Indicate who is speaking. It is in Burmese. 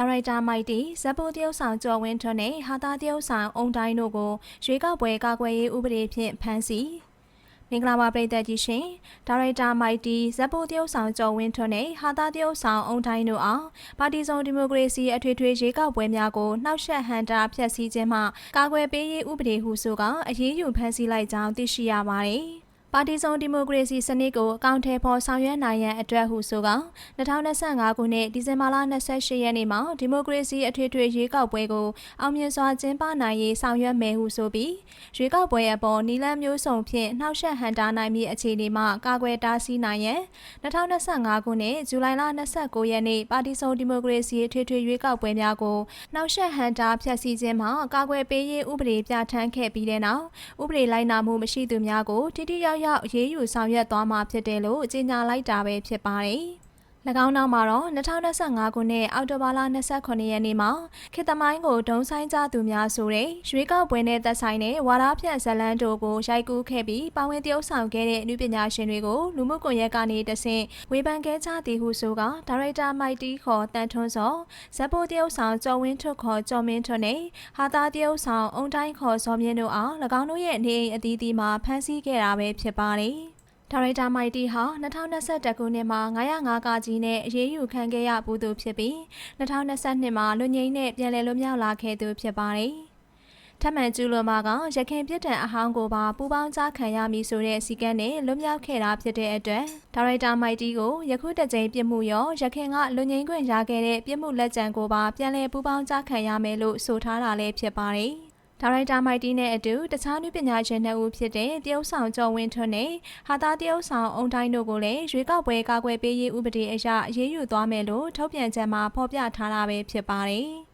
Speaker 1: ဒါရိုက်တာမိုက်တီဇက်ပိုတရုတ်ဆောင်ကျော်ဝင်းထွန်းနဲ့ဟာတာတရုတ်ဆောင်အုံတိုင်းတို့ကိုရွေးကောက်ပွဲကာကွယ်ရေးဥပဒေဖြင့်ဖမ်းဆီးမင်္ဂလာပါပြည်သက်ကြီးရှင်ဒါရိုက်တာမိုက်တီဇက်ပိုတရုတ်ဆောင်ကျော်ဝင်းထွန်းနဲ့ဟာတာတရုတ်ဆောင်အုံတိုင်းတို့အောင်ပါတီစုံဒီမိုကရေစီအထွေထွေရွေးကောက်ပွဲများကိုနှောက်ယှက်ဟန်တာဖျက်ဆီးခြင်းမှကာကွယ်ပေးရေးဥပဒေဟုဆိုကအရေးယူဖမ်းဆီးလိုက်ကြောင်းသိရှိရပါတယ် ပါတီစုံဒီမိုကရေစီစနစ်ကိုအကောင့်ထဲပေါ်ဆောင်ရွက်နိုင်ရန်အတွက်ဟုဆိုက2025ခုနှစ်ဒီဇင်ဘာလ28ရက်နေ့မှာဒီမိုကရေစီအထွေထွေရွေးကောက်ပွဲကိုအောင်မြင်စွာကျင်းပနိုင်ရေးဆောင်ရွက်မယ်ဟုဆိုပြီးရွေးကောက်ပွဲအပေါ်နီလန်းမျိုးစုံဖြင့်နှောက်ယှက်ဟန်တာနိုင်မည့်အခြေအနေမှကာကွယ်တားဆီးနိုင်ရန်2025ခုနှစ်ဇူလိုင်လ29ရက်နေ့ပါတီစုံဒီမိုကရေစီအထွေထွေရွေးကောက်ပွဲများကိုနှောက်ယှက်ဟန်တာဖျက်ဆီးခြင်းမှကာကွယ်ပေးရေးဥပဒေပြဋ္ဌာန်းခဲ့ပြီးတဲ့နောက်ဥပဒေလိုက်နာမှုမရှိသူများကိုတိတိယောက်ရောက်အရေးယူဆောင်ရွက်သွားမှာဖြစ်တယ်လို့ကြေညာလိုက်တာပဲဖြစ်ပါတယ်။၎ င်းနောက်မှာတော့2025ခုနှစ်အောက်တိုဘာလ29ရက်နေ့မှာခေတ္တမိုင်းကိုဒုံဆိုင်ကြသူများဆိုတဲ့ရွေးကောက်ပွဲနဲ့သက်ဆိုင်တဲ့ဝါဒဖြန့်ဇလန်းတို့ကိုရိုက်ကူးခဲ့ပြီးပါဝင်တရုပ်ဆောင်ခဲ့တဲ့လူပညာရှင်တွေကိုလူမှုကွန်ရက်ကနေတဆင့်ဝေဖန်ခဲ့ကြသည်ဟုဆိုကဒါရိုက်တာမိုက်တီခေါ်တန်ထွန်းစောဇက်ပိုတရုပ်ဆောင်ကျော်ဝင်းထွတ်ခေါ်ကျော်မင်းထွတ်နဲ့ဟာတာတရုပ်ဆောင်အုံတိုင်းခေါ်ဇော်မြင့်တို့အား၎င်းတို့ရဲ့နေအိမ်အသီးသီးမှာဖမ်းဆီးခဲ့တာပဲဖြစ်ပါတယ်။ ဒါရိုက်တာမိုက်တီဟာ2021ခုနှစ်မှာ905ကကြီးနဲ့အရေးယူခံခဲ့ရပူသူဖြစ်ပြီး2022မှာလူငိမ့်နဲ့ပြန်လည်လွတ်မြောက်လာခဲ့သူဖြစ်ပါတယ်။ထပ်မံကျူးလွန်မှာကရခင်ပြစ်ဒဏ်အဟောင်းကိုပါပူပေါင်းကြားခံရမည်ဆိုတဲ့စီကံနဲ့လွတ်မြောက်ခဲ့တာဖြစ်တဲ့အတွက်ဒါရိုက်တာမိုက်တီကိုယခုတစ်ကြိမ်ပြစ်မှုရောရခင်ကလူငိမ့်ခွင့်ရခဲ့တဲ့ပြစ်မှုလက်ကျန်ကိုပါပြန်လည်ပူပေါင်းကြားခံရမယ်လို့ဆိုထားတာလည်းဖြစ်ပါတယ်။ ဒါရိုက်တာမိုက်တီနဲ့အတူတခြားနည်းပညာရှင်နှစ်ဦးဖြစ်တဲ့တရုတ်ဆောင်ကျော်ဝင်းထွန်းနဲ့ဟာသားတရုတ်ဆောင်အုံတိုင်းတို့ကိုလည်းရွေးကောက်ပွဲကာကွယ်ပေးရေးဥပဒေအရအရေးယူသွားမယ်လို့ထုတ်ပြန်ချက်မှာဖော်ပြထားတာပဲဖြစ်ပါတယ်။